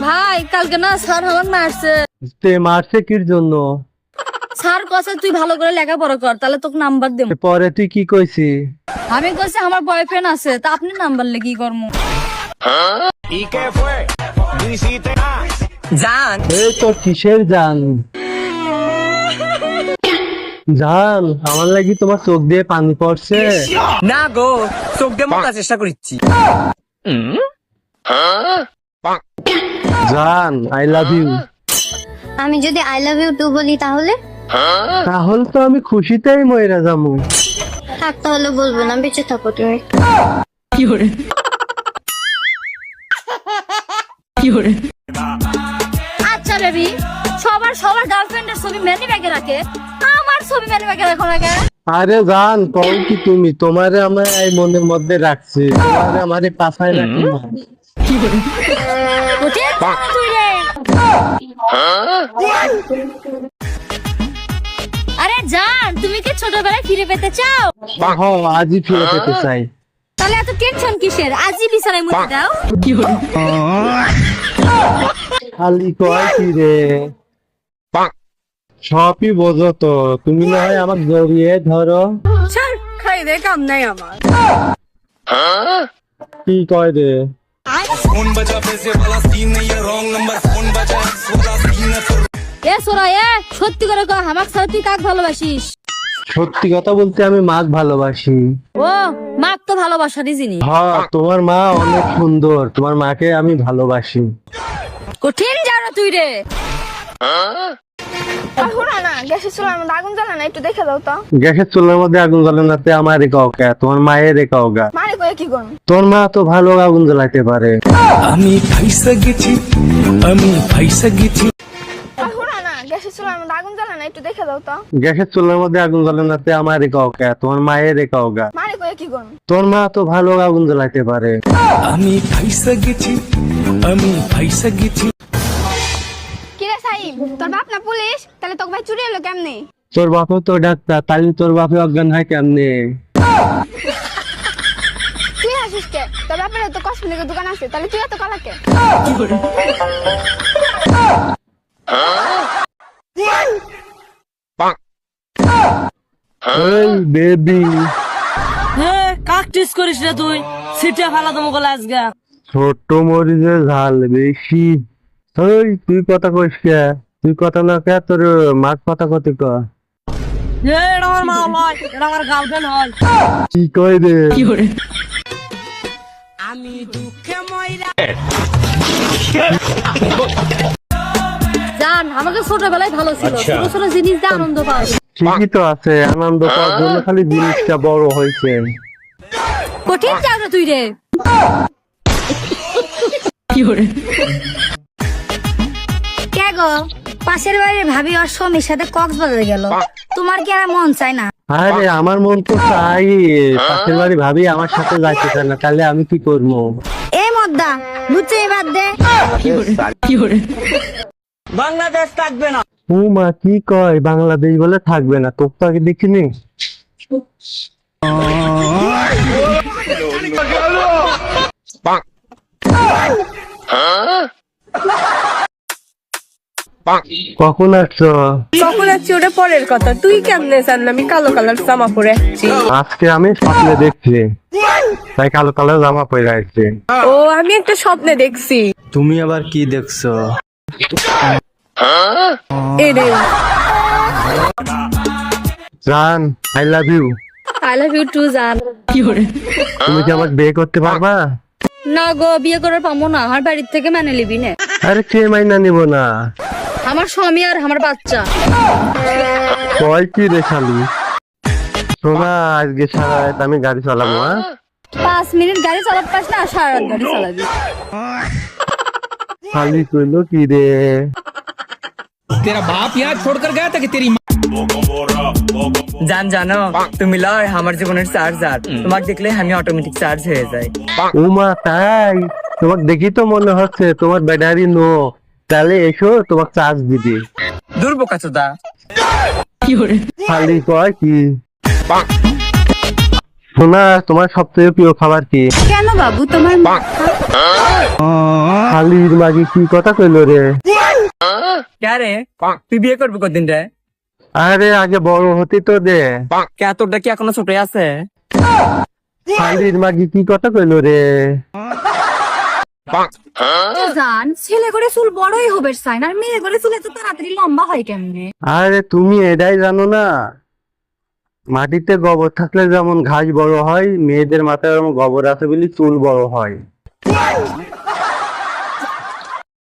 ভাই কালকে না স্যার আমার মারছে তে মারছে কির জন্য? স্যার কছে তুই ভালো করে লেখাপড়া কর তাহলে তোকে নাম্বার দেব। পরে তুই কি কইছি আমি কইছি আমার বয়ফ্রেন্ড আছে তা আপনি নাম্বার লেগে কি করব জান। এই তোর কিসের জান? জান আমার লাগি তোমার চোখ দিয়ে পানি পড়ছে। না গো চোখ দিয়ে মোটা চেষ্টা করছি জান আই লাভ ইউ আমি যদি আই লাভ ইউ টু বলি তাহলে? তাহলে তো আমি খুশিতেই মইরা যাব। থাক তাহলে বলব না বেঁচে থাকো তুমি। আচ্ছা বেবি সবার সবার গার্লফ্রেন্ডের ছবি মেনি ব্যাগে রাখে। আমার ছবি মেনি ব্যাগে রাখো না কেন? আরে জান কও কি তুমি? তোমারে আমার এই মনের মধ্যে রাখছি। তোমারে আমারে পাছায় রাখি না। কোথায় যাবি তুই রে। আরে জান তুমি কি ছোটবেলায় ফিরে পেতে চাও? হ আজই ফিরে পেতে চাই। তাহলে এত টেনশন কিসের? আজই বিছানায় মুতে দাও। খালি কয় কি রে? সবই বোঝো তো তুমি না হয় আমাকে জড়িয়ে ধরো। খাই দে কাম নাই আমার। কি কয় রে? এ সোরা এ সত্যি করে কহ আমাকে ছাড়া তুই কাক ভালোবাসিস? সত্যি কথা বলতে আমি মাছ ভালোবাসি। ও মাক তো ভালোবাসারই জিনিস হ্যাঁ তোমার মা অনেক সুন্দর তোমার মাকে আমি ভালোবাসি। কঠিন জানো তুই রে। আগুন জ্বালা না? একটু দেখে দাও তো। গ্যাসের চুলার মধ্যে আগুন আমার তোমার মায়ের রেখাও মারে কয়ে কি করুন তোর মা তো ভালো আগুন জ্বালাইতে পারে। আমি ফাইসা গেছি আমি ফাইসা গেছি। গ্যাসের চুলার মধ্যে আগুন জ্বালা না? একটু দেখে দাও তো। গ্যাসের চুলার মধ্যে আগুন আমার তোমার মায়ের রেখাও গা মারে কয়ে কি করুন তোর মা তো ভালো আগুন জ্বালাইতে পারে। আমি ফাইসা গেছি আমি ফাইসা গেছি। সাইম তোর বাপ না পুলিশ? তাহলে তোকে ভাই চুরি এলো কেমনে? তোর বাপও তো ডাক্তার তাহলে তোর বাপে অজ্ঞান হয় কেমনে? তুই আসিস কে? তোর বাপের তো কসমেটিকের দোকান আছে তাহলে তুই এত এই বেবি হ্যাঁ কাক টিস করিস রে তুই? সিটে ফালা দম গলা আজগা ছোট মরিচের ঝাল বেশি। ওই তুই কথা কইস কে? তুই কথা না কে তোর মাছ কথা কত ক? এটা আমার মা নয় এটা আমার গার্লফ্রেন্ড হয়। কি কই রে? জান আমাকে ছোটবেলায় ভালো ছিল। ছোট ছোট জিনিস দিয়ে আনন্দ পাওয়া ঠিকই তো আছে আনন্দ পাওয়ার জন্য খালি জিনিসটা বড় হয়েছে। কঠিন জানো তুই রে। কে গো পাশের বাড়ির ভাবি ওর স্বামীর সাথে কক্সবাজারে গেল। তোমার কি আর মন চায় না? আরে আমার মন তো চাই। পাশের বাড়ি ভাবি আমার সাথে যাইতে চায় না তাহলে আমি কি করব? এই মদ্দা বুঝছে এবার দে। বাংলাদেশ থাকবে না। ও মা কি কয়? বাংলাদেশ বলে থাকবে না তোর তো আগে দেখিনি? কখন আসছো কখন আছি ওটা পরের কথা। তুই কেমনে জানলে? আমি কালো কালার জামা পরে আসছি আজকে আমি স্বপ্নে দেখছি। তাই কালো কালো জামা পরে আসছি ও আমি একটা স্বপ্নে দেখছি। তুমি আবার কি দেখছ? জান I love you I love you too জান। তুমি কি আমাকে বিয়ে করতে পারবা? না গো বিয়ে করার পাবো না। আমার বাড়ির থেকে মানে নিবি না। আরে কে মাইনা নিব না? আমার স্বামী আর আমার বাচ্চা। কয় কি রে খালি আজকে সারা রাত আমি গাড়ি চালাবো হ্যাঁ? পাঁচ মিনিট গাড়ি চালাতে পারছ না সারা রাত গাড়ি চালাবি। খালি কইলো কি রে? তেরা বাপ ইয়া ছোড় কর গয়া তা কি তেরি জান জানো তুমি লয় আমার জীবনের চার্জার তোমার দেখলে আমি অটোমেটিক চার্জ হয়ে যাই। উমা তাই? তোমার দেখি তো মনে হচ্ছে তোমার ব্যাটারি নো তাহলে এসো তোমাকে চার্জ দিবি দূর বোকা চোদা। খালি কয় কি? শোনা তোমার সবথেকে প্রিয় খাবার কি? কেন বাবু তোমার খালির মাগি কি কথা কইলো রে? কে রে? তুই বিয়ে করবি কদিন রে? আরে আগে বড় হতে তো দে। কে তোরটা কি এখনও ছোট আছে? খালির মাগি কি কথা কইলো রে? জান ছেলে করে চুল বড়ই হবে সাইন। আর মেয়ে করে চুল এত তাড়াতাড়ি লম্বা হয় কেমনে? আরে তুমি এটাই জানো না? মাটিতে গোবর থাকলে যেমন ঘাস বড় হয় মেয়েদের মাথায় গোবর আছে বলে চুল বড় হয়।